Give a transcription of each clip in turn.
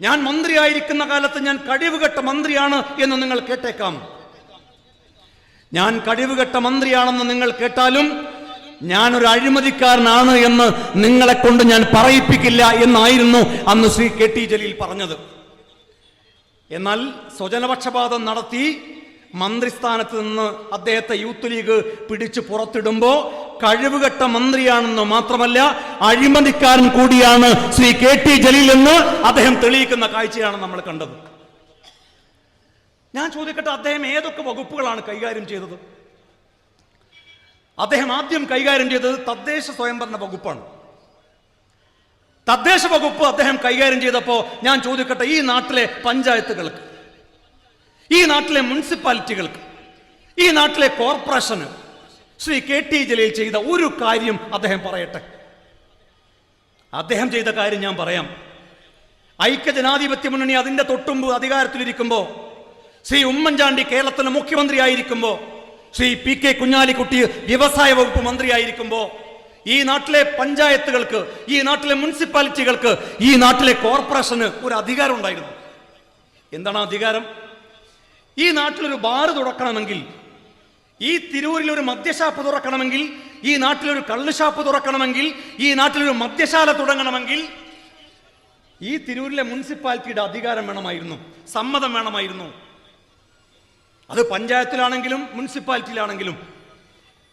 ഞാൻ മന്ത്രിയായിരിക്കുന്ന കാലത്ത് ഞാൻ കഴിവുകെട്ട മന്ത്രിയാണ് എന്ന് നിങ്ങൾ കേട്ടേക്കാം. ഞാൻ കഴിവുകെട്ട മന്ത്രിയാണെന്ന് നിങ്ങൾ കേട്ടാലും ഞാനൊരു അഴിമതിക്കാരനാണ് എന്ന് നിങ്ങളെ കൊണ്ട് ഞാൻ പറയിപ്പിക്കില്ല എന്നായിരുന്നു അന്ന് ശ്രീ കെ ടി ജലീൽ പറഞ്ഞത്. എന്നാൽ സ്വജനപക്ഷപാതം നടത്തി മന്ത്രിസ്ഥാനത്ത് നിന്ന് അദ്ദേഹത്തെ യൂത്ത് ലീഗ് പിടിച്ച് പുറത്തിടുമ്പോ കഴിവുകെട്ട മന്ത്രിയാണെന്ന് മാത്രമല്ല അഴിമതിക്കാരൻ കൂടിയാണ് ശ്രീ കെ ടി ജലീൽ എന്ന് അദ്ദേഹം തെളിയിക്കുന്ന കാഴ്ചയാണ് നമ്മൾ കണ്ടത്. ഞാൻ ചോദിക്കട്ടെ അദ്ദേഹം ഏതൊക്കെ വകുപ്പുകളാണ് കൈകാര്യം ചെയ്തത്? അദ്ദേഹം ആദ്യം കൈകാര്യം ചെയ്തത് തദ്ദേശ സ്വയംഭരണ വകുപ്പാണ്. തദ്ദേശ വകുപ്പ് അദ്ദേഹം കൈകാര്യം ചെയ്തപ്പോൾ ഞാൻ ചോദിക്കട്ടെ ഈ നാട്ടിലെ പഞ്ചായത്തുകൾക്ക് ഈ നാട്ടിലെ മുനിസിപ്പാലിറ്റികൾക്ക് ഈ നാട്ടിലെ കോർപ്പറേഷന് ശ്രീ കെ ടി ജലീൽ ചെയ്ത ഒരു കാര്യം അദ്ദേഹം പറയട്ടെ. അദ്ദേഹം ചെയ്ത കാര്യം ഞാൻ പറയാം. ഐക്യജനാധിപത്യ മുന്നണി അതിന്റെ തൊട്ടുമ്പ് അധികാരത്തിലിരിക്കുമ്പോൾ ശ്രീ ഉമ്മൻചാണ്ടി കേരളത്തിലെ മുഖ്യമന്ത്രി മുഖ്യമന്ത്രിയായിരിക്കുമ്പോൾ ശ്രീ പി കെ കുഞ്ഞാലിക്കുട്ടി വ്യവസായ വകുപ്പ് മന്ത്രിയായിരിക്കുമ്പോൾ ഈ നാട്ടിലെ പഞ്ചായത്തുകൾക്ക് ഈ നാട്ടിലെ മുനിസിപ്പാലിറ്റികൾക്ക് ഈ നാട്ടിലെ കോർപ്പറേഷന് ഒരു അധികാരം ഉണ്ടായിരുന്നു. എന്താണ് അധികാരം? ഈ നാട്ടിലൊരു ബാറ് തുറക്കണമെങ്കിൽ ഈ തിരൂരിൽ ഒരു മദ്യഷാപ്പ് തുറക്കണമെങ്കിൽ ഈ നാട്ടിലൊരു കള്ളുഷാപ്പ് തുറക്കണമെങ്കിൽ ഈ നാട്ടിലൊരു മദ്യശാല തുടങ്ങണമെങ്കിൽ ഈ തിരൂരിലെ മുനിസിപ്പാലിറ്റിയുടെ അധികാരം വേണമായിരുന്നു സമ്മതം വേണമായിരുന്നു. അത് പഞ്ചായത്തിലാണെങ്കിലും മുനിസിപ്പാലിറ്റിയിലാണെങ്കിലും.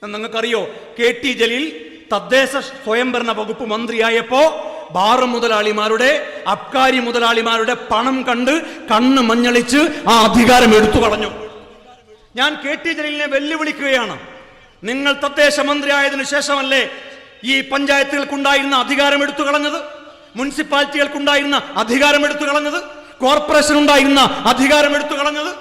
നിങ്ങൾക്കറിയോ കെ ടി ജലീൽ തദ്ദേശ സ്വയംഭരണ വകുപ്പ് മന്ത്രിയായപ്പോ ബാറ് മുതലാളിമാരുടെ അബ്കാരി മുതലാളിമാരുടെ പണം കണ്ട് കണ്ണ് മഞ്ഞളിച്ച് ആ അധികാരം എടുത്തു കളഞ്ഞു. ഞാൻ കെ ടി ജലീലിനെ വെല്ലുവിളിക്കുകയാണ്. നിങ്ങൾ തദ്ദേശ മന്ത്രിയായതിനു ശേഷമല്ലേ ഈ പഞ്ചായത്തുകൾക്കുണ്ടായിരുന്ന അധികാരം എടുത്തു കളഞ്ഞത്? മുനിസിപ്പാലിറ്റികൾക്കുണ്ടായിരുന്ന അധികാരം എടുത്തു കളഞ്ഞത്? കോർപ്പറേഷൻ ഉണ്ടായിരുന്ന അധികാരം എടുത്തു കളഞ്ഞത്?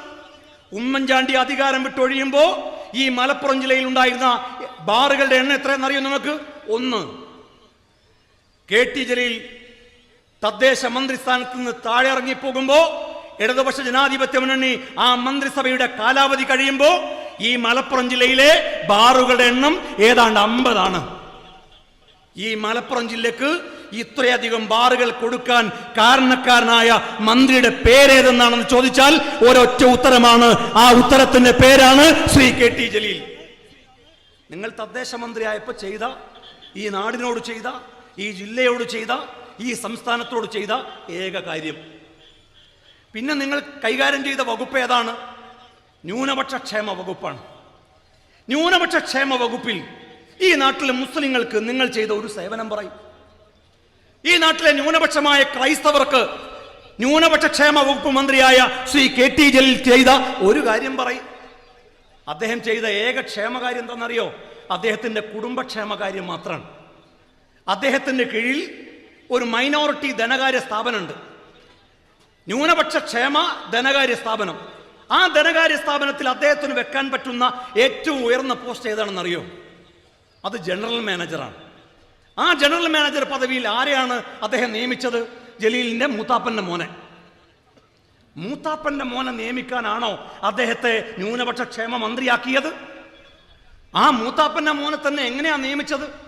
ഉമ്മൻചാണ്ടി അധികാരം വിട്ടൊഴിയുമ്പോൾ ഈ മലപ്പുറം ജില്ലയിൽ ഉണ്ടായിരുന്ന ബാറുകളുടെ എണ്ണം എത്രയെന്നറിയോ നിങ്ങൾക്ക്? ഒന്ന്. കെ ടി ജലീൽ തദ്ദേശ മന്ത്രിസ്ഥാനത്ത് നിന്ന് താഴെ ഇറങ്ങിപ്പോകുമ്പോ ഇടതുപക്ഷ ജനാധിപത്യ മുന്നണി ആ മന്ത്രിസഭയുടെ കാലാവധി കഴിയുമ്പോ ഈ മലപ്പുറം ജില്ലയിലെ ബാറുകളുടെ എണ്ണം ഏതാണ്ട് അമ്പതാണ്. ഈ മലപ്പുറം ജില്ലക്ക് ഇത്രയധികം ബാറുകൾ കൊടുക്കാൻ കാരണക്കാരനായ മന്ത്രിയുടെ പേരേതെന്നാണെന്ന് ചോദിച്ചാൽ ഒരൊറ്റ ഉത്തരമാണ്. ആ ഉത്തരത്തിന്റെ പേരാണ് ശ്രീ കെ ടി ജലീൽ. നിങ്ങൾ തദ്ദേശ മന്ത്രിയായപ്പോൾ ചെയ്ത ഈ നാടിനോട് ചെയ്ത ഈ ജില്ലയോട് ചെയ്ത ഈ സംസ്ഥാനത്തോട് ചെയ്ത ഏക കാര്യം. പിന്നെ നിങ്ങൾ കൈകാര്യം ചെയ്ത വകുപ്പ് ഏതാണ്? ന്യൂനപക്ഷ ക്ഷേമ വകുപ്പാണ്. ന്യൂനപക്ഷ ക്ഷേമ വകുപ്പിൽ ഈ നാട്ടിലെ മുസ്ലിങ്ങൾക്ക് നിങ്ങൾ ചെയ്ത ഒരു സേവനം പറയും. ഈ നാട്ടിലെ ന്യൂനപക്ഷമായ ക്രൈസ്തവർക്ക് ന്യൂനപക്ഷ ക്ഷേമ വകുപ്പ് മന്ത്രിയായ ശ്രീ കെ ടി ജലീൽ ചെയ്ത ഒരു കാര്യം പറയും. അദ്ദേഹം ചെയ്ത ഏക ക്ഷേമകാര്യം എന്താണെന്നറിയോ? അദ്ദേഹത്തിന്റെ കുടുംബക്ഷേമകാര്യം മാത്രമാണ്. അദ്ദേഹത്തിന്റെ കീഴിൽ ഒരു മൈനോറിറ്റി ധനകാര്യ സ്ഥാപനമുണ്ട്. ന്യൂനപക്ഷ ക്ഷേമ ധനകാര്യ സ്ഥാപനം. ആ ധനകാര്യ സ്ഥാപനത്തിൽ അദ്ദേഹത്തിന് വെക്കാൻ പറ്റുന്ന ഏറ്റവും ഉയർന്ന പോസ്റ്റ് ഏതാണെന്നറിയോ അത് ജനറൽ മാനേജറാണ് ആ ജനറൽ മാനേജർ പദവിയിൽ ആരെയാണ് അദ്ദേഹം നിയമിച്ചത്? ജലീലിന്റെ മൂത്താപ്പന്റെ മോനെ. മൂത്താപ്പന്റെ മോനെ നിയമിക്കാനാണോ അദ്ദേഹത്തെ ന്യൂനപക്ഷ ക്ഷേമ മന്ത്രിയാക്കിയത്? ആ മൂത്താപ്പന്റെ മോനെ തന്നെ എങ്ങനെയാണ് നിയമിച്ചത്?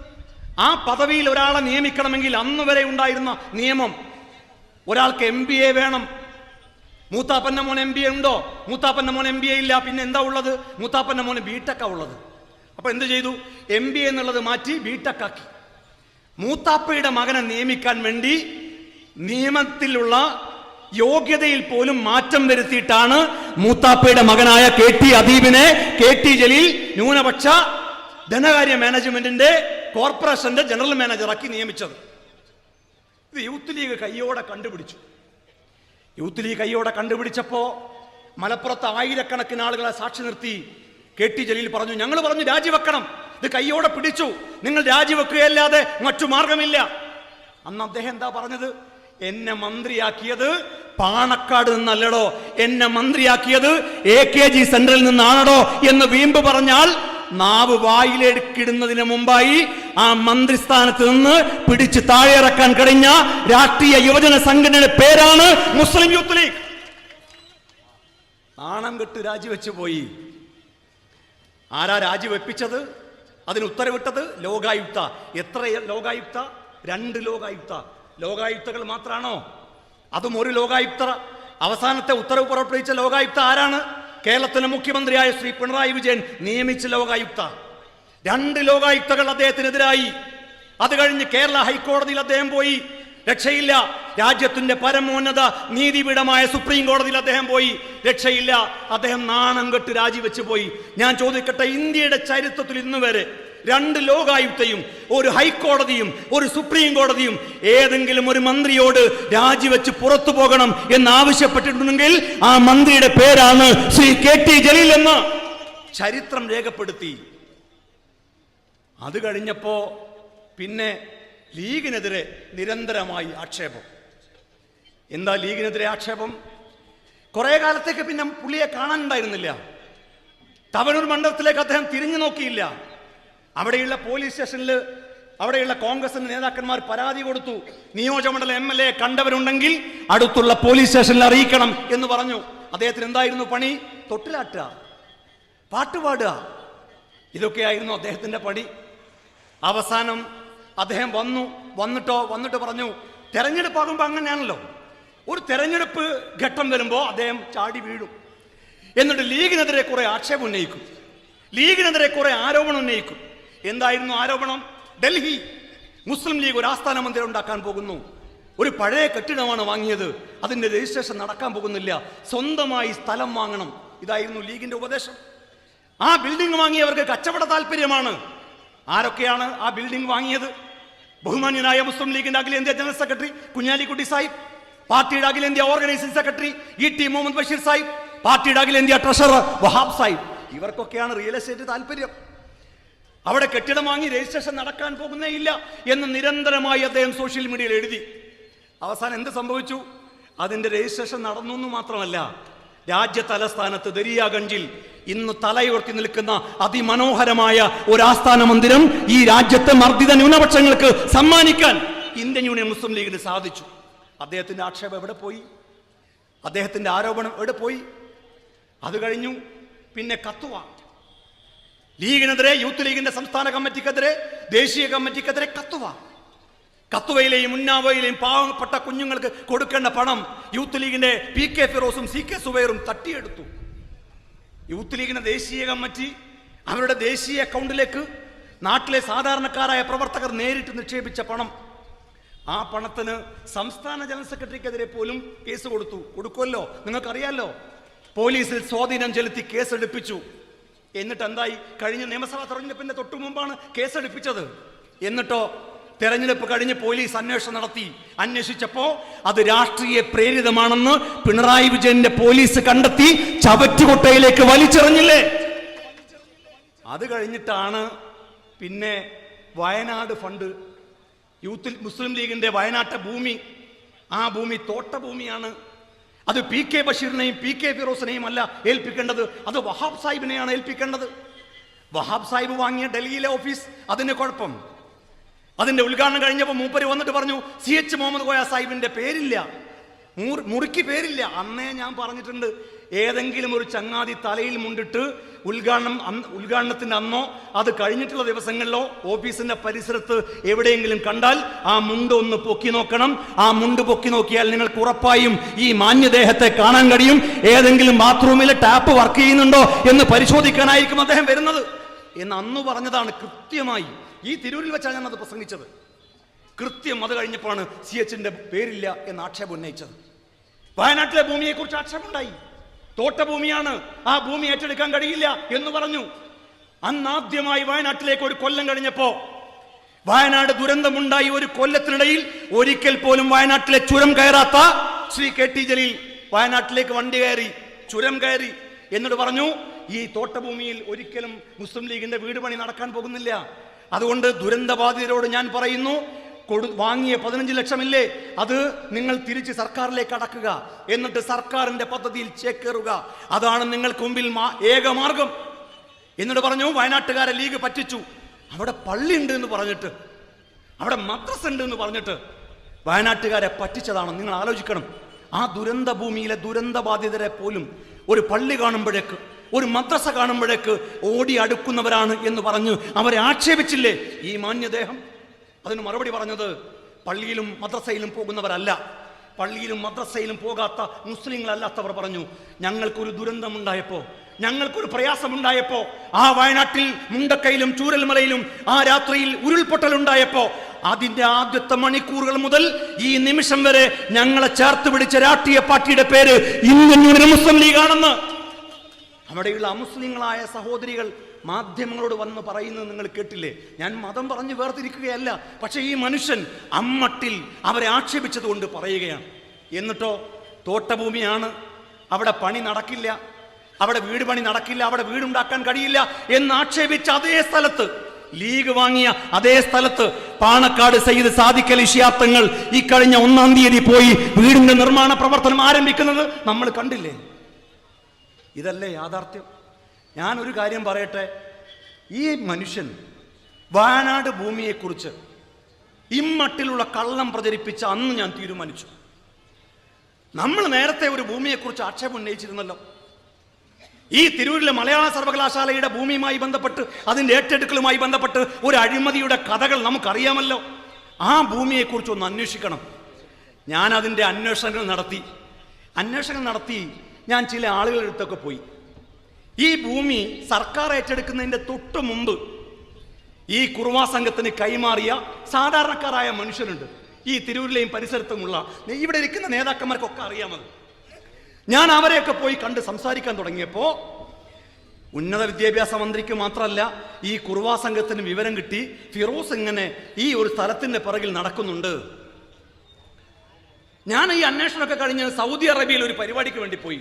ആ പദവിയിൽ ഒരാളെ നിയമിക്കണമെങ്കിൽ അന്ന് വരെ ഉണ്ടായിരുന്ന നിയമം. ഒരാൾക്ക് എം ബി എ വേണം. മൂത്താപ്പന്റെ മോൻ എം ബി എ ഉണ്ടോ? മൂത്താപ്പന്റെ മോൻ എം ബി എ ഇല്ല. പിന്നെ എന്താ ഉള്ളത്? മൂത്താപ്പന്റെ മോന് ബിടെക്കാ ഉള്ളത്. അപ്പൊ എന്ത് ചെയ്തു? എം ബി എ എന്നുള്ളത് മാറ്റി ബിടെക് ആക്കി. മൂത്താപ്പയുടെ മകനെ നിയമിക്കാൻ വേണ്ടി നിയമത്തിലുള്ള യോഗ്യതയിൽ പോലും മാറ്റം വരുത്തിയിട്ടാണ് മൂത്താപ്പയുടെ മകനായ കെ ടി അദീബിനെ കെ ടി ജലീൽ ന്യൂനപക്ഷ ധനകാര്യ മാനേജ്മെന്റിന്റെ കോർപ്പറേഷന്റെ ജനറൽ മാനേജറാക്കി നിയമിച്ചത്. ഇത് യൂത്ത് ലീഗ് കയ്യോടെ കണ്ടുപിടിച്ചു. യൂത്ത് ലീഗ് കയ്യോടെ കണ്ടുപിടിച്ചപ്പോ മലപ്പുറത്ത് ആയിരക്കണക്കിന് ആളുകളെ സാക്ഷി നിർത്തി കെ ടി ജലീൽ പറഞ്ഞു ഞങ്ങൾ പറഞ്ഞു രാജിവെക്കണം. ഇത് കയ്യോടെ പിടിച്ചു. നിങ്ങൾ രാജിവെക്കുകയല്ലാതെ മറ്റു മാർഗമില്ല. അന്ന് അദ്ദേഹം എന്താ പറഞ്ഞത്? എന്നെ മന്ത്രിയാക്കിയത് പാണക്കാട് നിന്നല്ലടോ. എന്നെ മന്ത്രിയാക്കിയത് എ കെ ജി സെന്ററിൽ നിന്നാണടോ. എന്ന് വീമ്പ് പറഞ്ഞാൽ നാവ് വായിലെടുക്കിടുന്നതിന് മുമ്പായി ആ മന്ത്രിസ്ഥാനത്ത് നിന്ന് പിടിച്ച് താഴെ ഇറക്കാൻ കഴിഞ്ഞ രാഷ്ട്രീയ യുവജന സംഘടനയുടെ പേരാണ് മുസ്ലിം യൂത്ത് ലീഗ്. നാണം കെട്ട് രാജിവെച്ചു പോയി. ആരാ രാജിവെപ്പിച്ചത്? അതിന് ഉത്തരവിട്ടത് ലോകായുക്ത. എത്ര ലോകായുക്ത? രണ്ട് ലോകായുക്ത. ലോകായുക്തകൾ മാത്രമാണോ അതും ഒരു ലോകായുക്ത. അവസാനത്തെ ഉത്തരവ് പുറപ്പെടുവിച്ച ലോകായുക്ത ആരാണ്? കേരളത്തിലെ മുഖ്യമന്ത്രിയായ ശ്രീ പിണറായി വിജയൻ നിയമിച്ച ലോകായുക്ത. രണ്ട് ലോകായുക്തകൾ അദ്ദേഹത്തിനെതിരായി. അത് കഴിഞ്ഞ് കേരള ഹൈക്കോടതിയിൽ അദ്ദേഹം പോയി. രക്ഷയില്ല. രാജ്യത്തിന്റെ പരമോന്നത നീതിപീഠമായ സുപ്രീം കോടതിയിൽ അദ്ദേഹം പോയി. രക്ഷയില്ല. അദ്ദേഹം നാണം കെട്ട് രാജിവെച്ച് പോയി. ഞാൻ ചോദിക്കട്ടെ ഇന്ത്യയുടെ ചരിത്രത്തിൽ ഇന്ന് വരെ രണ്ട് ലോകായുക്തയും ഒരു ഹൈക്കോടതിയും ഒരു സുപ്രീം കോടതിയും ഏതെങ്കിലും ഒരു മന്ത്രിയോട് രാജിവെച്ച് പുറത്തു പോകണം എന്ന് ആവശ്യപ്പെട്ടിട്ടുണ്ടെങ്കിൽ ആ മന്ത്രിയുടെ പേരാണ് ശ്രീ കെ ടി ജലീൽ എന്ന്. ചരിത്രം രേഖപ്പെടുത്തി. അത് കഴിഞ്ഞപ്പോ പിന്നെ ലീഗിനെതിരെ നിരന്തരമായി ആക്ഷേപം. എന്താ ലീഗിനെതിരെ ആക്ഷേപം? കുറെ കാലത്തേക്ക് പിന്നെ പുള്ളിയെ കാണാനുണ്ടായിരുന്നില്ല. തവനൂർ മണ്ഡലത്തിലേക്ക് അദ്ദേഹം തിരിഞ്ഞു നോക്കിയില്ല. അവിടെയുള്ള പോലീസ് സ്റ്റേഷനിൽ അവിടെയുള്ള കോൺഗ്രസിന്റെ നേതാക്കന്മാർ പരാതി കൊടുത്തു. നിയോജകമണ്ഡലം എം എൽ എ കണ്ടവരുണ്ടെങ്കിൽ അടുത്തുള്ള പോലീസ് സ്റ്റേഷനിൽ അറിയിക്കണം എന്ന് പറഞ്ഞു. അദ്ദേഹത്തിന് എന്തായിരുന്നു പണി? തൊട്ടിലാട്ടുക പാട്ടുപാടുക ഇതൊക്കെയായിരുന്നു അദ്ദേഹത്തിന്റെ പണി. അവസാനം അദ്ദേഹം വന്നു വന്നിട്ടോ വന്നിട്ട് പറഞ്ഞു തെരഞ്ഞെടുപ്പാകുമ്പോൾ അങ്ങനെയാണല്ലോ. ഒരു തെരഞ്ഞെടുപ്പ് ഘട്ടം വരുമ്പോൾ അദ്ദേഹം ചാടി വീഴും. എന്നിട്ട് ലീഗിനെതിരെ കുറെ ആക്ഷേപം ഉന്നയിക്കും. ലീഗിനെതിരെ കുറെ ആരോപണം ഉന്നയിക്കും. എന്തായിരുന്നു ആരോപണം? ഡൽഹി മുസ്ലിം ലീഗ് ഒരു ആസ്ഥാന മന്ദിരം ഉണ്ടാക്കാൻ പോകുന്നു. ഒരു പഴയ കെട്ടിടമാണ് വാങ്ങിയത്. അതിന്റെ രജിസ്ട്രേഷൻ നടക്കാൻ പോകുന്നില്ല. സ്വന്തമായി സ്ഥലം വാങ്ങണം. ഇതായിരുന്നു ലീഗിന്റെ ഉപദേശം. ആ ബിൽഡിംഗ് വാങ്ങിയവർക്ക് കച്ചവട താല്പര്യമാണ് ആരൊക്കെയാണ് ആ ബിൽഡിംഗ് വാങ്ങിയത്? ബഹുമാന്യനായ മുസ്ലിം ലീഗിന്റെ അഖിലേന്ത്യാ ജനറൽ സെക്രട്ടറി കുഞ്ഞാലിക്കുട്ടി സാഹിബ് പാർട്ടിയുടെ അഖിലേന്ത്യാ organising secretary E T Muhammad Basheer Sahib പാർട്ടിയുടെ അഖിലേന്ത്യാ ട്രഷറർ വഹാബ് സാഹിബ്. ഇവർക്കൊക്കെയാണ് റിയൽ എസ്റ്റേറ്റ് താല്പര്യം. അവിടെ കെട്ടിടം വാങ്ങി രജിസ്ട്രേഷൻ നടക്കാൻ പോകുന്നേ ഇല്ല എന്ന് നിരന്തരമായി അദ്ദേഹം സോഷ്യൽ മീഡിയയിൽ എഴുതി. അവസാനം എന്ത് സംഭവിച്ചു? അതിന്റെ രജിസ്ട്രേഷൻ നടന്നു എന്ന് മാത്രമല്ല രാജ്യ തലസ്ഥാനത്ത് ദരിയാഗഞ്ചിൽ ഇന്ന് തലയുയർത്തി നിൽക്കുന്ന അതിമനോഹരമായ ഒരു ആസ്ഥാന മന്ദിരം ഈ രാജ്യത്തെ മർദ്ദിത ന്യൂനപക്ഷങ്ങൾക്ക് സമ്മാനിക്കാൻ ഇന്ത്യൻ യൂണിയൻ മുസ്ലിം ലീഗിന് സാധിച്ചു. അദ്ദേഹത്തിന്റെ ആക്ഷേപം എവിടെ പോയി? അദ്ദേഹത്തിന്റെ ആരോപണം എവിടെ പോയി? അത് കഴിഞ്ഞു. പിന്നെ കത്തുവ. ലീഗിനെതിരെ യൂത്ത് ലീഗിന്റെ സംസ്ഥാന കമ്മിറ്റിക്കെതിരെ ദേശീയ കമ്മിറ്റിക്കെതിരെ കത്തുവ. കത്തുവയിലെയും ഉന്നാവയിലെയും പാവപ്പെട്ട കുഞ്ഞുങ്ങൾക്ക് കൊടുക്കേണ്ട പണം യൂത്ത് ലീഗിന്റെ പി കെ ഫിറോസും സി കെ സുബൈറും തട്ടിയെടുത്തു. യൂത്ത് ലീഗിന്റെ ദേശീയ കമ്മിറ്റി അവരുടെ ദേശീയ അക്കൗണ്ടിലേക്ക് നാട്ടിലെ സാധാരണക്കാരായ പ്രവർത്തകർ നേരിട്ട് നിക്ഷേപിച്ച പണം. ആ പണത്തിന് സംസ്ഥാന ജനറൽ സെക്രട്ടറിക്കെതിരെ പോലും കേസ് കൊടുത്തു. കൊടുക്കുമല്ലോ? നിങ്ങൾക്കറിയാലോ? പോലീസിൽ സ്വാധീനം ചെലുത്തി കേസെടുപ്പിച്ചു. എന്നിട്ട് എന്തായി? കഴിഞ്ഞ നിയമസഭാ തെരഞ്ഞെടുപ്പിന്റെ തൊട്ടു മുമ്പാണ് കേസെടുപ്പിച്ചത്. എന്നിട്ടോ തെരഞ്ഞെടുപ്പ് കഴിഞ്ഞ് പോലീസ് അന്വേഷണം നടത്തി. അന്വേഷിച്ചപ്പോ അത് രാഷ്ട്രീയ പ്രേരിതമാണെന്ന് പിണറായി വിജയന്റെ പോലീസ് കണ്ടെത്തി ചവറ്റുകൊട്ടയിലേക്ക് വലിച്ചെറിഞ്ഞില്ലേ? അത് കഴിഞ്ഞിട്ടാണ് പിന്നെ വയനാട് ഫണ്ട് യൂത്ത് മുസ്ലിം ലീഗിന്റെ വയനാട്ടെ ഭൂമി. ആ ഭൂമി തോട്ട ഭൂമിയാണ് അത് പി കെ ബഷീറിനെയും പി കെ ഫിറോസിനെയും അല്ല ഏൽപ്പിക്കേണ്ടത്. അത് വഹാബ് സാഹിബിനെയാണ് ഏൽപ്പിക്കേണ്ടത്. വഹാബ് സാഹിബ് വാങ്ങിയ ഡൽഹിയിലെ ഓഫീസ് അതിന് കുഴപ്പം. അതിന്റെ ഉദ്ഘാടനം കഴിഞ്ഞപ്പോൾ മൂപ്പര് വന്നിട്ട് പറഞ്ഞു സി എച്ച് മുഹമ്മദ് കോയ സാഹിബിന്റെ പേരില്ല. മുറുക്കി പേരില്ല. അന്നേ ഞാൻ പറഞ്ഞിട്ടുണ്ട് ഏതെങ്കിലും ഒരു ചങ്ങാതി തലയിൽ മുണ്ടിട്ട് ഉദ്ഘാടനം അന്ന് ഉദ്ഘാടനത്തിന്റെ അന്നോ അത് കഴിഞ്ഞിട്ടുള്ള ദിവസങ്ങളിലോ ഓഫീസിന്റെ പരിസരത്ത് എവിടെയെങ്കിലും കണ്ടാൽ ആ മുണ്ട് ഒന്ന് പൊക്കി നോക്കണം. ആ മുണ്ട് പൊക്കി നോക്കിയാൽ നിങ്ങൾക്ക് ഉറപ്പായും ഈ മാന്യദേഹത്തെ കാണാൻ കഴിയും. ഏതെങ്കിലും ബാത്റൂമിലെ ടാപ്പ് വർക്ക് ചെയ്യുന്നുണ്ടോ എന്ന് പരിശോധിക്കാനായിരിക്കും അദ്ദേഹം വരുന്നത്. എന്ന് അന്ന് പറഞ്ഞതാണ് കൃത്യമായി ഈ തിരൂരിൽ വെച്ചാണ് ഞാൻ അത് പ്രസംഗിച്ചത്. കൃത്യം അത് കഴിഞ്ഞപ്പോഴാണ് സി എച്ചിന്റെ പേരില്ല എന്ന് ആക്ഷേപം ഉന്നയിച്ചത്. വയനാട്ടിലെ ഭൂമിയെക്കുറിച്ച് ആക്ഷേപമുണ്ടായി. തോട്ടഭൂമിയാണ്. ആ ഭൂമി ഏറ്റെടുക്കാൻ കഴിയില്ല എന്ന് പറഞ്ഞു. അന്നാദ്യമായി വയനാട്ടിലേക്ക് ഒരു കൊല്ലം കഴിഞ്ഞപ്പോ വയനാട് ദുരന്തമുണ്ടായി ഒരു കൊല്ലത്തിനിടയിൽ ഒരിക്കൽ പോലും വയനാട്ടിലെ ചുരം കയറാത്ത ശ്രീ കെ ടി ജലീൽ വയനാട്ടിലേക്ക് വണ്ടി കയറി ചുരം കയറി എന്നിട്ട് പറഞ്ഞു ഈ തോട്ടഭൂമിയിൽ ഒരിക്കലും മുസ്ലിം ലീഗിന്റെ വീട് പണി നടക്കാൻ പോകുന്നില്ല. അതുകൊണ്ട് ദുരന്തബാധിതരോട് ഞാൻ പറയുന്നു കൊടു വാങ്ങിയ പതിനഞ്ച് ലക്ഷമില്ലേ അത് നിങ്ങൾ തിരിച്ച് സർക്കാരിലേക്ക് അടക്കുക. എന്നിട്ട് സർക്കാരിന്റെ പദ്ധതിയിൽ ചേക്കേറുക. അതാണ് നിങ്ങൾക്ക് മുമ്പിൽ ഏക മാർഗം. എന്നിട്ട് പറഞ്ഞു വയനാട്ടുകാരെ ലീഗ് പറ്റിച്ചു. അവിടെ പള്ളി ഉണ്ട് എന്ന് പറഞ്ഞിട്ട്. അവിടെ മദ്രസ ഉണ്ട് എന്ന് പറഞ്ഞിട്ട്. വയനാട്ടുകാരെ പറ്റിച്ചതാണ്. നിങ്ങൾ ആലോചിക്കണം. ആ ദുരന്ത ഭൂമിയിലെ ദുരന്തബാധിതരെ പോലും ഒരു പള്ളി കാണുമ്പോഴേക്ക് ഒരു മദ്രസ കാണുമ്പോഴേക്ക് ഓടി അടുക്കുന്നവരാണ് എന്ന് പറഞ്ഞ് അവരെ ആക്ഷേപിച്ചില്ലേ ഈ മാന്യദേഹം? അതിന് മറുപടി പറഞ്ഞത് പള്ളിയിലും മദ്രസയിലും പോകുന്നവരല്ല. പള്ളിയിലും മദ്രസയിലും പോകാത്ത മുസ്ലിങ്ങളല്ലാത്തവർ പറഞ്ഞു ഞങ്ങൾക്കൊരു ദുരന്തമുണ്ടായപ്പോൾ ഞങ്ങൾക്കൊരു പ്രയാസമുണ്ടായപ്പോ ആ വയനാട്ടിൽ മുണ്ടക്കയിലും ചൂരൽമലയിലും ആ രാത്രിയിൽ ഉരുൾപൊട്ടലുണ്ടായപ്പോൾ അതിന്റെ ആദ്യത്തെ മണിക്കൂറുകൾ മുതൽ ഈ നിമിഷം വരെ ഞങ്ങളെ ചേർത്ത് പിടിച്ച രാഷ്ട്രീയ പാർട്ടിയുടെ പേര് ഇന്ത്യൻ യൂണിയൻ മുസ്ലിം ലീഗാണെന്ന്. അവിടെയുള്ള അമുസ്ലിങ്ങളായ സഹോദരികൾ മാധ്യമങ്ങളോട് വന്ന് പറയുന്നത് നിങ്ങൾ കേട്ടില്ലേ? ഞാൻ മതം പറഞ്ഞ് വേർതിരിക്കുകയല്ല പക്ഷേ ഈ മനുഷ്യൻ അമ്മട്ടിൽ അവരെ ആക്ഷേപിച്ചത് കൊണ്ട് പറയുകയാണ്. എന്നിട്ടോ തോട്ടഭൂമിയാണ് അവിടെ പണി നടക്കില്ല അവിടെ വീട് പണി നടക്കില്ല അവിടെ വീടുണ്ടാക്കാൻ കഴിയില്ല എന്ന് ആക്ഷേപിച്ച അതേ സ്ഥലത്ത് ലീഗ് വാങ്ങിയ അതേ സ്ഥലത്ത് പാണക്കാട് സയ്യിദ് സാദിഖലി ഷിയാത്തങ്ങൾ ഈ കഴിഞ്ഞ ഒന്നാം തീയതി പോയി വീടിന്റെ നിർമ്മാണ പ്രവർത്തനം ആരംഭിക്കുന്നത് നമ്മൾ കണ്ടില്ലേ? ഇതല്ലേ യാഥാർത്ഥ്യം? ഞാനൊരു കാര്യം പറയട്ടെ. ഈ മനുഷ്യൻ വയനാട് ഭൂമിയെക്കുറിച്ച് ഇമ്മട്ടിലുള്ള കള്ളം പ്രചരിപ്പിച്ച അന്ന് ഞാൻ തീരുമാനിച്ചു. നമ്മൾ നേരത്തെ ഒരു ഭൂമിയെക്കുറിച്ച് ആക്ഷേപം ഉന്നയിച്ചിരുന്നല്ലോ. ഈ തിരൂരിലെ മലയാള സർവകലാശാലയുടെ ഭൂമിയുമായി ബന്ധപ്പെട്ട് അതിന്റെ ഏറ്റെടുക്കലുമായി ബന്ധപ്പെട്ട് ഒരു അഴിമതിയുടെ കഥകൾ നമുക്കറിയാമല്ലോ. ആ ഭൂമിയെക്കുറിച്ച് ഒന്ന് അന്വേഷിക്കണം. ഞാൻ അതിന്റെ അന്വേഷണങ്ങൾ നടത്തി. അന്വേഷണം നടത്തി ഞാൻ ചില ആളുകളുടെ അടുത്തൊക്കെ പോയി. ഈ ഭൂമി സർക്കാർ ഏറ്റെടുക്കുന്നതിന്റെ തൊട്ട് മുമ്പ് ഈ കുറുവാ സംഘത്തിന് കൈമാറിയ സാധാരണക്കാരായ മനുഷ്യരുണ്ട്. ഈ തിരൂരിലെയും പരിസരത്തുമുള്ള ഇവിടെ ഇരിക്കുന്ന നേതാക്കന്മാർക്കൊക്കെ അറിയാമത്. ഞാൻ അവരെയൊക്കെ പോയി കണ്ട് സംസാരിക്കാൻ തുടങ്ങിയപ്പോൾ ഉന്നത വിദ്യാഭ്യാസ മന്ത്രിക്ക് മാത്രമല്ല ഈ കുറുവാ സംഘത്തിന് വിവരം കിട്ടി. ഫിറോസ് ഇങ്ങനെ ഈ ഒരു സ്ഥലത്തിന്റെ പിറകിൽ നടക്കുന്നുണ്ട്. ഞാൻ ഈ അന്വേഷണമൊക്കെ കഴിഞ്ഞ് സൗദി അറേബ്യയിൽ ഒരു പരിപാടിക്ക് വേണ്ടി പോയി.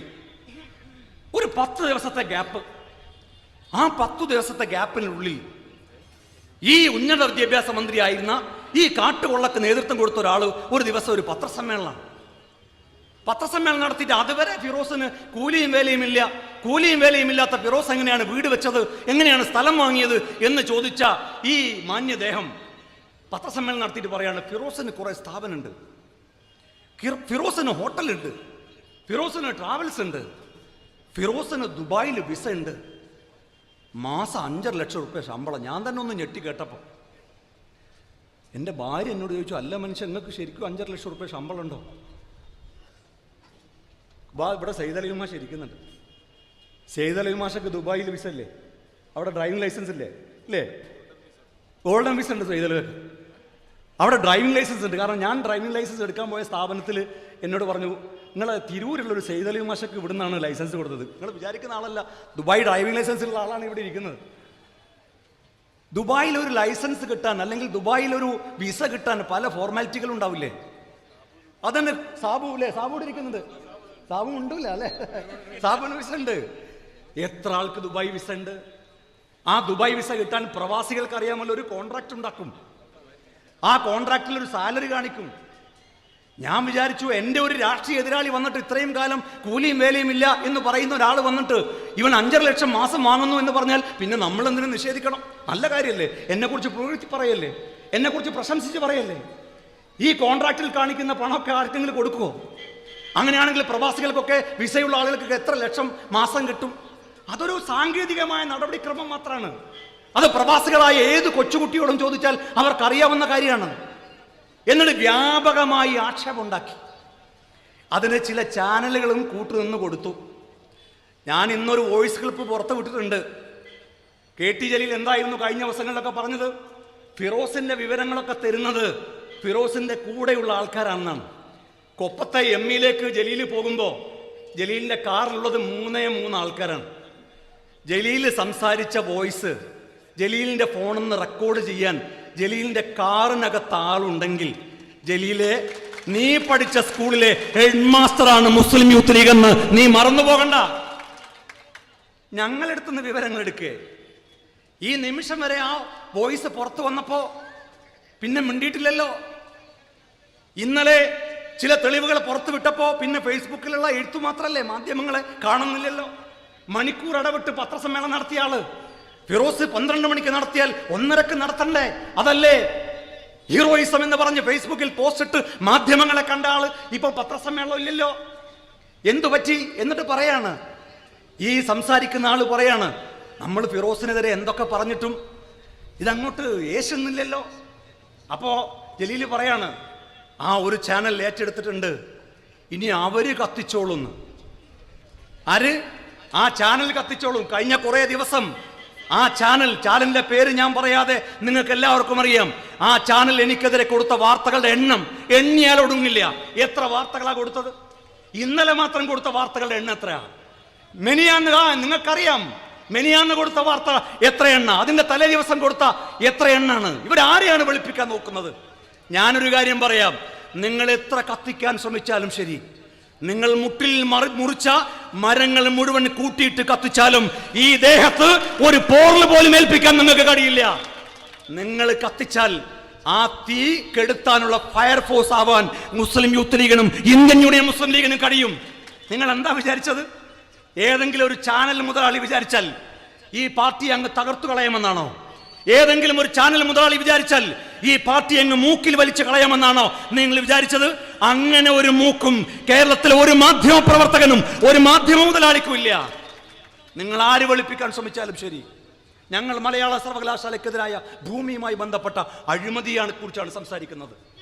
ഒരു പത്ത് ദിവസത്തെ ഗ്യാപ്പ് ആ പത്തു ദിവസത്തെ ഗ്യാപ്പിനുള്ളിൽ ഈ ഉന്നത വിദ്യാഭ്യാസ മന്ത്രിയായിരുന്ന ഈ കാട്ടുകൊള്ളക്ക് നേതൃത്വം കൊടുത്ത ഒരാൾ ഒരു ദിവസം ഒരു പത്രസമ്മേളനമാണ്. പത്രസമ്മേളനം നടത്തിയിട്ട് അതുവരെ ഫിറോസിന് കൂലിയും വേലയും ഇല്ല. കൂലിയും വേലയും ഇല്ലാത്ത ഫിറോസ് എങ്ങനെയാണ് വീട് വെച്ചത് എങ്ങനെയാണ് സ്ഥലം വാങ്ങിയത് എന്ന് ചോദിച്ച ഈ മാന്യദേഹം പത്രസമ്മേളനം നടത്തിയിട്ട് പറയാണ് ഫിറോസിന് കുറെ സ്ഥാപനമുണ്ട്. ഫിറോസിന് ഹോട്ടലുണ്ട്. ഫിറോസിന് ട്രാവൽസ് ഉണ്ട്. ഫിറോസിന് ദുബായിൽ വിസ ഉണ്ട്. മാസം അഞ്ചര ലക്ഷം റുപ്യ ശമ്പളം. ഞാൻ തന്നെ ഒന്ന് ഞെട്ടി കേട്ടപ്പോൾ എന്റെ ഭാര്യ എന്നോട് ചോദിച്ചു അല്ല മനുഷ്യൻ നിങ്ങൾക്ക് ശരിക്കും അഞ്ചര ലക്ഷം റുപ്യ ശമ്പളം ഉണ്ടോ? വാ ഇവിടെ മാഷ ഇരിക്കുന്നുണ്ട്. മാഷക്ക് ദുബായിൽ വിസ അല്ലേ അവിടെ ഡ്രൈവിംഗ് ലൈസൻസ് ഇല്ലേ? ഇല്ലേ? ഗോൾഡൻ വിസ ഉണ്ട് സൈദലൊക്കെ അവിടെ ഡ്രൈവിംഗ് ലൈസൻസ് ഉണ്ട്. കാരണം ഞാൻ ഡ്രൈവിംഗ് ലൈസൻസ് എടുക്കാൻ പോയ സ്ഥാപനത്തിൽ എന്നോട് പറഞ്ഞു നിങ്ങൾ തിരൂരിലുള്ള ഒരു സൈദലി മാഷക്ക് ഇവിടെ നിന്നാണ് ലൈസൻസ് കൊടുത്തത്. നിങ്ങൾ വിചാരിക്കുന്ന ആളല്ല. ദുബായ് ഡ്രൈവിംഗ് ലൈസൻസ് ഉള്ള ആളാണ് ഇവിടെ ഇരിക്കുന്നത്. ദുബായിൽ ഒരു ലൈസൻസ് കിട്ടാൻ അല്ലെങ്കിൽ ദുബായിൽ ഒരു വിസ കിട്ടാൻ പല ഫോർമാലിറ്റികളും ഉണ്ടാവില്ലേ? അതന്നെ സാബു അല്ലേ സാബു ഇരിക്കുന്നത് സാബു ഉണ്ടല്ല അല്ലേ? സാബുന് വിസ ഉണ്ട് എത്ര ആൾക്ക് ദുബായ് വിസ ഉണ്ട്? ആ ദുബായ് വിസ കിട്ടാൻ പ്രവാസികൾക്ക് അറിയാമല്ലോ ഒരു കോൺട്രാക്ട് ഉണ്ടാക്കും. ആ കോൺട്രാക്റ്റിൽ ഒരു സാലറി കാണിക്കും. ഞാൻ വിചാരിച്ചു എന്റെ ഒരു രാഷ്ട്രീയ എതിരാളി വന്നിട്ട് ഇത്രയും കാലം കൂലിയും വേലയും ഇല്ല എന്ന് പറയുന്ന ഒരാൾ വന്നിട്ട് ഇവൻ അഞ്ചര ലക്ഷം മാസം വാങ്ങുന്നു എന്ന് പറഞ്ഞാൽ പിന്നെ നമ്മൾ എന്തിനു നിഷേധിക്കണം? നല്ല കാര്യമല്ലേ എന്നെക്കുറിച്ച് പുകഴ്ത്തി പറയല്ലേ? എന്നെക്കുറിച്ച് പ്രശംസിച്ച് പറയല്ലേ? ഈ കോൺട്രാക്റ്റിൽ കാണിക്കുന്ന പണമൊക്കെ ആർക്കെങ്കിലും കൊടുക്കുമോ അങ്ങനെയാണെങ്കിൽ പ്രവാസികൾക്കൊക്കെ വിസയുള്ള ആളുകൾക്കൊക്കെ എത്ര ലക്ഷം മാസം കിട്ടും? അതൊരു സാങ്കേതികമായ നടപടിക്രമം മാത്രമാണ് അത് പ്രവാസികളായ ഏത് കൊച്ചുകുട്ടിയോടും ചോദിച്ചാൽ അവർക്കറിയാവുന്ന കാര്യമാണ്. എന്നിട്ട് വ്യാപകമായി ആക്ഷേപമുണ്ടാക്കി. അതിന് ചില ചാനലുകളും കൂട്ടുനിന്ന് കൊടുത്തു. ഞാൻ ഇന്നൊരു വോയിസ് ക്ലിപ്പ് പുറത്ത് വിട്ടിട്ടുണ്ട്. കെ ടി ജലീൽ എന്തായിരുന്നു കഴിഞ്ഞ ദിവസങ്ങളിലൊക്കെ പറഞ്ഞത്? ഫിറോസിന്റെ വിവരങ്ങളൊക്കെ തരുന്നത് ഫിറോസിന്റെ കൂടെയുള്ള ആൾക്കാരാണെന്നാണ്. കൊപ്പത്തെ എം ഇയിലേക്ക് ജലീൽ പോകുമ്പോൾ ജലീലിന്റെ കാറിലുള്ളത് മൂന്നേ മൂന്ന് ആൾക്കാരാണ്. ജലീൽ സംസാരിച്ച വോയിസ് ജലീലിന്റെ ഫോണിൽ നിന്ന് റെക്കോർഡ് ചെയ്യാൻ ജലീലിന്റെ കാറിനകത്ത് ആളുണ്ടെങ്കിൽ ജലീലെ നീ പഠിച്ച സ്കൂളിലെ ഹെഡ് മാസ്റ്ററാണ് മുസ്ലിം യൂത്ത് ലീഗ് എന്ന് നീ മറന്നു പോകണ്ട ഞങ്ങളെടുത്തുനിന്ന് വിവരങ്ങൾ എടുക്കേ. ഈ നിമിഷം വരെ ആ വോയിസ് പുറത്തു വന്നപ്പോ പിന്നെ മിണ്ടിയിട്ടില്ലല്ലോ. ഇന്നലെ ചില തെളിവുകൾ പുറത്തു വിട്ടപ്പോ പിന്നെ ഫേസ്ബുക്കിലുള്ള എഴുത്തു മാത്രല്ലേ മാധ്യമങ്ങളെ കാണുന്നില്ലല്ലോ. മണിക്കൂർ ഇടവിട്ട് പത്രസമ്മേളനം നടത്തിയ ആൾ. ഫിറോസ് പന്ത്രണ്ട് മണിക്ക് നടത്തിയാൽ ഒന്നരക്ക് നടത്തണ്ടേ? അതല്ലേ? ഹീറോയിസം എന്ന് പറഞ്ഞ് ഫേസ്ബുക്കിൽ പോസ്റ്റ് ഇട്ട് മാധ്യമങ്ങളെ കണ്ട ആൾ ഇപ്പൊ പത്രസമ്മേളനം ഇല്ലല്ലോ. എന്തു പറ്റി? എന്നിട്ട് പറയാണ്. ഈ സംസാരിക്കുന്ന ആൾ പറയാണ് നമ്മൾ ഫിറോസിനെതിരെ എന്തൊക്കെ പറഞ്ഞിട്ടും ഇതങ്ങോട്ട് യേശുന്നില്ലല്ലോ അപ്പോ ജലീൽ പറയാണ് ആ ഒരു ചാനൽ ഏറ്റെടുത്തിട്ടുണ്ട്. ഇനി അവർ കത്തിച്ചോളുന്നു ആര്? ആ ചാനൽ കത്തിച്ചോളും. കഴിഞ്ഞ കുറേ ദിവസം ആ ചാനൽ ചാനലിന്റെ പേര് ഞാൻ പറയാതെ നിങ്ങൾക്ക് എല്ലാവർക്കും അറിയാം. ആ ചാനൽ എനിക്കെതിരെ കൊടുത്ത വാർത്തകളുടെ എണ്ണം എണ്ണിയാൽ ഒടുങ്ങില്ല. എത്ര വാർത്തകളാണ് കൊടുത്തത്? ഇന്നലെ മാത്രം കൊടുത്ത വാർത്തകളുടെ എണ്ണം എത്രയാണ് മെനിയാന്ന് നിങ്ങൾക്കറിയാം. മെനിയാന്ന് കൊടുത്ത വാർത്ത എത്ര എണ്ണ? അതിന്റെ തലേ ദിവസം കൊടുത്ത എത്ര എണ്ണാണ്? ഇവരാരെയാണ് വെളുപ്പിക്കാൻ നോക്കുന്നത്? ഞാനൊരു കാര്യം പറയാം. നിങ്ങൾ എത്ര കത്തിക്കാൻ ശ്രമിച്ചാലും ശരി. നിങ്ങൾ മുട്ടിൽ മറി മുറിച്ച മരങ്ങൾ മുഴുവൻ കൂട്ടിയിട്ട് കത്തിച്ചാലും ഈ ദേഹത്ത് ഒരു പോറിൽ പോലും ഏൽപ്പിക്കാൻ നിങ്ങൾക്ക് കഴിയില്ല. നിങ്ങൾ കത്തിച്ചാൽ ആ തീ കെടുത്താനുള്ള ഫയർഫോഴ്സ് ആവാൻ മുസ്ലിം യൂത്ത് ലീഗിനും ഇന്ത്യൻ യൂണിയൻ മുസ്ലിം ലീഗിനും കഴിയും. നിങ്ങൾ എന്താ വിചാരിച്ചത്? ഏതെങ്കിലും ഒരു ചാനൽ മുതലാളി വിചാരിച്ചാൽ ഈ പാർട്ടി അങ്ങ് തകർത്തു കളയാമെന്നാണോ? ഏതെങ്കിലും ഒരു ചാനൽ മുതലാളി വിചാരിച്ചാൽ ഈ പാർട്ടി അങ്ങ് മൂക്കിൽ വലിച്ചു കളയാമെന്നാണോ നിങ്ങൾ വിചാരിച്ചത്? അങ്ങനെ ഒരു മൂക്കും കേരളത്തിലെ ഒരു മാധ്യമ പ്രവർത്തകനും ഒരു മാധ്യമ മുതലാളിക്കും ഇല്ല. നിങ്ങൾ ആര് വെളുപ്പിക്കാൻ ശ്രമിച്ചാലും ശരി. ഞങ്ങൾ മലയാള സർവകലാശാലയ്ക്കെതിരായ ഭൂമിയുമായി ബന്ധപ്പെട്ട അഴിമതിയാണ് കുറിച്ചാണ് സംസാരിക്കുന്നത്.